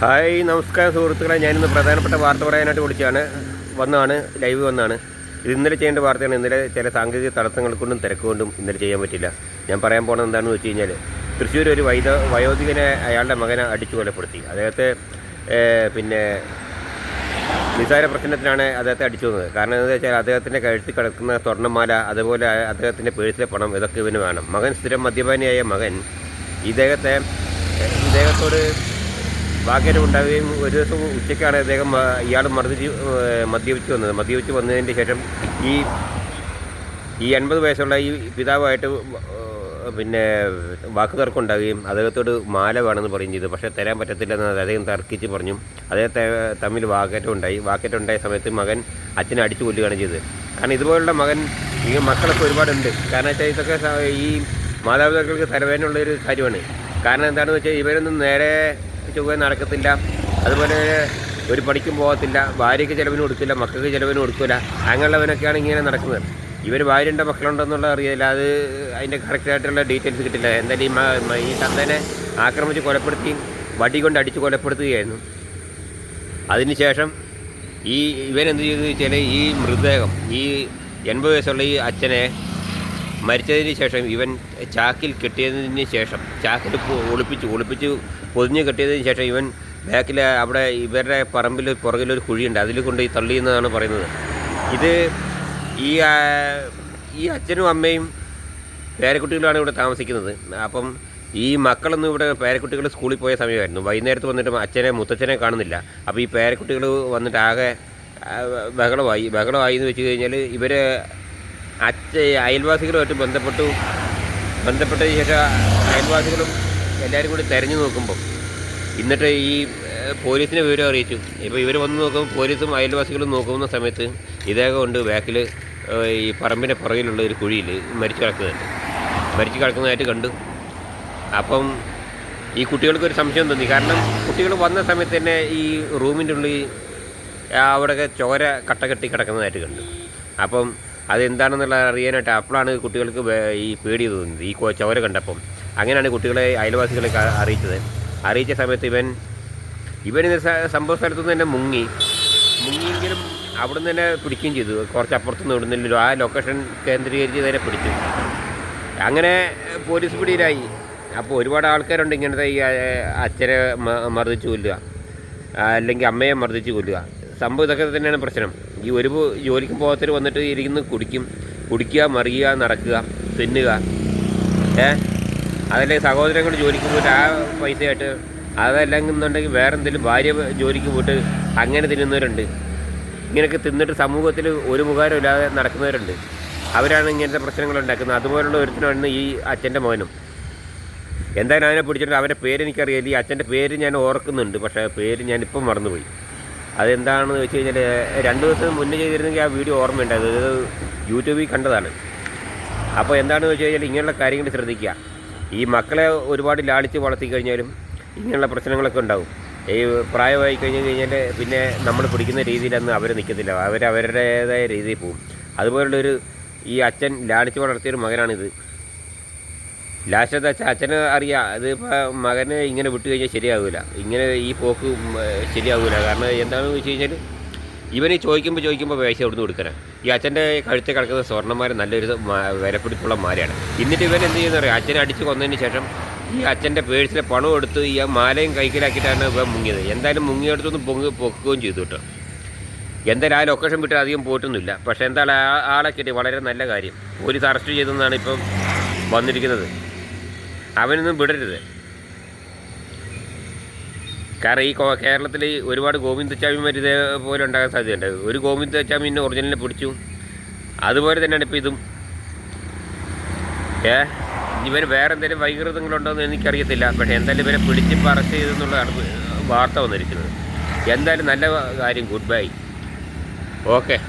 Hi നമസ്കാരം സുഹൃത്തുക്കളെ. ഞാനിന്ന് പ്രധാനപ്പെട്ട വാർത്ത പറയാനായിട്ട് വിളിച്ചാണ് വന്നാണ് ലൈവ് വന്നാണ്. ഇത് ഇന്നലെ ചെയ്യേണ്ട വാർത്തയാണ്. ഇന്നലെ ചില സാങ്കേതിക തടസ്സങ്ങൾ കൊണ്ടും തിരക്ക് കൊണ്ടും ഇന്നലെ ചെയ്യാൻ പറ്റില്ല ഞാൻ പറയാൻ പോകുന്നത് എന്താണെന്ന് വെച്ച് കഴിഞ്ഞാൽ തൃശ്ശൂർ ഒരു വൈദ വയോധികനെ അയാളുടെ മകനെ അടിച്ചു കൊലപ്പെടുത്തി അദ്ദേഹത്തെ പിന്നെ നിസാര പ്രശ്നത്തിനാണ് അദ്ദേഹത്തെ അടിച്ചു വന്നത് കാരണം എന്താ വെച്ചാൽ അദ്ദേഹത്തിന്റെ കഴുത്തിൽ കിടക്കുന്ന സ്വർണമാല അതുപോലെ അദ്ദേഹത്തിന്റെ പേഴ്സിലെ പണം ഇതൊക്കെ ഇവന് വേണം. മകൻ സ്ഥിരം മദ്യപാനിയായ മകൻ ഇദ്ദേഹത്തെ ഇദ്ദേഹത്തോട് വാക്കേറ്റം ഉണ്ടാവുകയും ഒരു ദിവസം ഉച്ചയ്ക്കാണ് അദ്ദേഹം ഇയാൾ മർദ്ദിച്ച് മദ്യപിച്ച് വന്നത്. മദ്യപിച്ച് വന്നതിന്റെ ശേഷം ഈ ഈ അൻപത് വയസ്സുള്ള ഈ പിതാവായിട്ട് പിന്നെ വാക്ക് തർക്കമുണ്ടാവുകയും അദ്ദേഹത്തോട് മാല വേണമെന്ന് പറയും ചെയ്തു. പക്ഷേ തരാൻ പറ്റത്തില്ലെന്ന് അദ്ദേഹം തർക്കിച്ച് പറഞ്ഞു. അദ്ദേഹത്തെ തമ്മിൽ വാക്കേറ്റം ഉണ്ടായി വാക്കേറ്റം ഉണ്ടായ സമയത്ത് മകൻ അച്ഛനെ അടിച്ചു കൊല്ലുകയാണ് ചെയ്തത്. കാരണം ഇതുപോലുള്ള മകൻ ഈ മക്കളൊക്കെ ഒരുപാടുണ്ട്. കാരണം വെച്ചാൽ ഇതൊക്കെ ഈ മാതാപിതാക്കൾക്ക് തരവേനുള്ള ഒരു കാര്യമാണ്. കാരണം എന്താണെന്ന് വെച്ചാൽ ഇവരൊന്നും നേരെ ചൊവ്വ നടക്കത്തില്ല. അതുപോലെ ഒരു പണിക്കും പോകത്തില്ല. ഭാര്യയ്ക്ക് ചിലവിന് കൊടുക്കില്ല മക്കൾക്ക് ചിലവിന് കൊടുക്കില്ല അങ്ങനെയുള്ളവനൊക്കെയാണ് ഇങ്ങനെ നടക്കുന്നത്. ഇവർ ഭാര്യന്റെ മക്കളുണ്ടെന്നുള്ള അറിയില്ല അത് അതിന്റെ കറക്റ്റായിട്ടുള്ള ഡീറ്റെയിൽസ് കിട്ടില്ല. എന്തായാലും ഈ തന്തനെ ആക്രമിച്ച് കൊലപ്പെടുത്തി വടി കൊണ്ട് അടിച്ച് കൊലപ്പെടുത്തുകയായിരുന്നു. അതിനുശേഷം ഈ ഇവനെന്ത് ചെയ്തു വെച്ചാൽ ഈ മൃതദേഹം ഈ എൺപത് വയസ്സുള്ള ഈ അച്ഛനെ മരിച്ചതിന് ശേഷം ഇവൻ ചാക്കിൽ കെട്ടിയതിന് ശേഷം ചാക്കിൽ ഒളിപ്പിച്ച് ഒളിപ്പിച്ച് പൊതിഞ്ഞ് കെട്ടിയതിന് ശേഷം ഇവൻ ബാക്കിൽ അവിടെ ഇവരുടെ പറമ്പിൽ പുറകിലൊരു കുഴിയുണ്ട്. അതിൽ കൊണ്ട് ഈ തള്ളിയെന്നാണ് പറയുന്നത്. ഇത് ഈ ഈ അച്ഛനും അമ്മയും പേരക്കുട്ടികളാണ് ഇവിടെ താമസിക്കുന്നത്. അപ്പം ഈ മക്കളൊന്നും ഇവിടെ പേരക്കുട്ടികൾ സ്കൂളിൽ പോയ സമയമായിരുന്നു. വൈകുന്നേരത്ത് വന്നിട്ട് അച്ഛനെ മുത്തച്ഛനെ കാണുന്നില്ല. അപ്പോൾ ഈ പേരക്കുട്ടികൾ വന്നിട്ട് ആകെ ബഹളമായി ബഹളമായി. എന്ന് വെച്ച് കഴിഞ്ഞാൽ ഇവർ അച്ഛ അയൽവാസികളുമായിട്ട് ബന്ധപ്പെട്ടു. ബന്ധപ്പെട്ട ശേഷം അയൽവാസികളും എല്ലാവരും കൂടി തെരഞ്ഞു നോക്കുമ്പോൾ എന്നിട്ട് ഈ പോലീസിനെ വിവരം അറിയിച്ചു. ഇപ്പോൾ ഇവർ വന്ന് നോക്കുമ്പോൾ പോലീസും അയൽവാസികളും നോക്കുന്ന സമയത്ത് ഇദ്ദേഹം ഉണ്ട് ബാക്കിൽ ഈ പറമ്പിന്റെ പുറകിലുള്ള ഒരു കുഴിയിൽ മരിച്ചു കിടക്കുന്നുണ്ട്. മരിച്ചു കിടക്കുന്നതായിട്ട് കണ്ടു. അപ്പം ഈ കുട്ടികൾക്ക് ഒരു സംശയം തോന്നി. കാരണം കുട്ടികൾ വന്ന സമയത്ത് തന്നെ ഈ റൂമിന്റെ ഉള്ളിൽ അവിടെ ചോര കട്ട കെട്ടി കിടക്കുന്നതായിട്ട് കണ്ടു. അപ്പം അതെന്താണെന്നുള്ള അറിയാനായിട്ട് അപ്പോഴാണ് കുട്ടികൾക്ക് ഈ പേടി തോന്നുന്നത് ഈ ചവര കണ്ടപ്പം. അങ്ങനെയാണ് കുട്ടികളെ അയൽവാസികളെ അറിയിച്ചത്. അറിയിച്ച സമയത്ത് ഇവൻ ഇവൻ സംഭവ സ്ഥലത്തു നിന്ന് തന്നെ മുങ്ങി. മുങ്ങിയെങ്കിലും അവിടെ നിന്ന് തന്നെ പിടിക്കുകയും ചെയ്തു. കുറച്ച് അപ്പുറത്തുനിന്ന് ഇവിടുന്നില്ലല്ലോ ആ ലൊക്കേഷൻ കേന്ദ്രീകരിച്ച് തന്നെ പിടിച്ചു. അങ്ങനെ പോലീസ് പിടിയിലായി. അപ്പോൾ ഒരുപാട് ആൾക്കാരുണ്ട് ഇങ്ങനത്തെ ഈ അച്ഛനെ മർദ്ദിച്ച് കൊല്ലുക. അല്ലെങ്കിൽ അമ്മയെ മർദ്ദിച്ച് കൊല്ലുക. സംഭവം ഇതൊക്കെ തന്നെയാണ് പ്രശ്നം. ഈ ഒരു ജോലിക്ക് പോകാത്തവർ വന്നിട്ട് ഇരിക്കുന്ന കുടിക്കും. കുടിക്കുക മറിയുക നടക്കുക തിന്നുക. ഏ? അതല്ലെങ്കിൽ സഹോദരങ്ങൾ ജോലിക്ക് പോയിട്ട് ആ പൈസയായിട്ട് അതല്ലെങ്കിൽ എന്നുണ്ടെങ്കിൽ വേറെ എന്തെങ്കിലും ഭാര്യ ജോലിക്ക് പോയിട്ട് അങ്ങനെ തിന്നുന്നവരുണ്ട്. ഇങ്ങനെയൊക്കെ തിന്നിട്ട് സമൂഹത്തിൽ ഒരു ഉപകാരം ഇല്ലാതെ നടക്കുന്നവരുണ്ട്. അവരാണ് ഇങ്ങനത്തെ പ്രശ്നങ്ങൾ ഉണ്ടാക്കുന്നത്. അതുപോലുള്ള ഒരുത്തിനാണ് ഈ അച്ഛന്റെ മോനും. എന്തായാലും അവനെ പിടിച്ചിട്ട് അവന്റെ പേര് എനിക്കറിയില്ല ഈ അച്ഛന്റെ പേര് ഞാൻ ഓർക്കുന്നുണ്ട് പക്ഷേ പേര് ഞാനിപ്പം മറന്നുപോയി. അതെന്താണെന്ന് വെച്ച് കഴിഞ്ഞാൽ രണ്ട് ദിവസം മുന്നേ ചെയ്തിരുന്നെങ്കിൽ ആ വീഡിയോ ഓർമ്മയുണ്ട് അത് യൂട്യൂബിൽ കണ്ടതാണ്. അപ്പോൾ എന്താണെന്ന് വെച്ച് കഴിഞ്ഞാൽ ഇങ്ങനെയുള്ള കാര്യങ്ങൾ ശ്രദ്ധിക്കുക. ഈ മക്കളെ ഒരുപാട് ലാളിച്ച് വളർത്തി കഴിഞ്ഞാലും ഇങ്ങനെയുള്ള പ്രശ്നങ്ങളൊക്കെ ഉണ്ടാവും. ഈ പ്രായമായി കഴിഞ്ഞ് കഴിഞ്ഞാൽ പിന്നെ നമ്മൾ പിടിക്കുന്ന രീതിയിലൊന്നും അവർ നിൽക്കത്തില്ല. അവർ അവരുടേതായ രീതിയിൽ പോകും. അതുപോലുള്ളൊരു ഈ അച്ഛൻ ലാളിച്ച് വളർത്തിയൊരു മകനാണിത്. ലാസ്റ്റത്തെ അച്ഛന് അറിയാം അതിപ്പോൾ മകനെ ഇങ്ങനെ വിട്ടു കഴിഞ്ഞാൽ ശരിയാകില്ല ഇങ്ങനെ ഈ പോക്ക് ശരിയാകില്ല കാരണം എന്താണെന്ന് വെച്ച് കഴിഞ്ഞാൽ ഇവന് ചോദിക്കുമ്പോൾ ചോദിക്കുമ്പോൾ പൈസ എവിടുന്ന് കൊടുക്കണം? ഈ അച്ഛന്റെ കഴുത്തിൽ കിടക്കുന്ന സ്വർണന്മാർ നല്ലൊരു വിലപ്പെടുത്തുള്ള മാലയാണ്. എന്നിട്ട് ഇവൻ എന്ത് ചെയ്യുന്ന അറിയാം? അച്ഛനെ അടിച്ച് കൊന്നതിന് ശേഷം ഈ അച്ഛന്റെ പേഴ്സിലെ പണം എടുത്ത് ഈ മാലയും കൈക്കലാക്കിയിട്ടാണ് ഇവൻ മുങ്ങിയത്. എന്തായാലും മുങ്ങിയെടുത്തൊന്ന് പൊങ്ങി പൊക്കുകയും ചെയ്തു കേട്ടോ. എന്തായാലും ആ ലൊക്കേഷൻ വിട്ട് അധികം പോയിട്ടൊന്നുമില്ല. പക്ഷേ എന്തായാലും ആ ആളെ കിട്ടി. വളരെ നല്ല കാര്യം. പോലീസ് അറസ്റ്റ് ചെയ്തെന്നാണ് ഇപ്പം വന്നിരിക്കുന്നത്. അവനൊന്നും വിടരുത്. കാരണം ഈ കേരളത്തിൽ ഒരുപാട് ഗോവിന്ദച്ചാമിമാർ ഇതേപോലെ ഉണ്ടാകാൻ സാധ്യതയുണ്ട്. ഒരു ഗോവിന്ദച്ചാമിനെ ഒറിജിനലിനെ പിടിച്ചു. അതുപോലെ തന്നെയാണ് ഇപ്പോൾ ഇതും. ഏ? ഇവർ വേറെ എന്തെങ്കിലും വൈകൃതങ്ങളുണ്ടോ എന്ന് എനിക്കറിയത്തില്ല. പക്ഷേ എന്തായാലും ഇവരെ പിടിച്ച് പറച്ച് ചെയ്തെന്നുള്ളതാണ് വാർത്ത വന്നിരിക്കുന്നത്. എന്തായാലും നല്ല കാര്യം. Good bye okay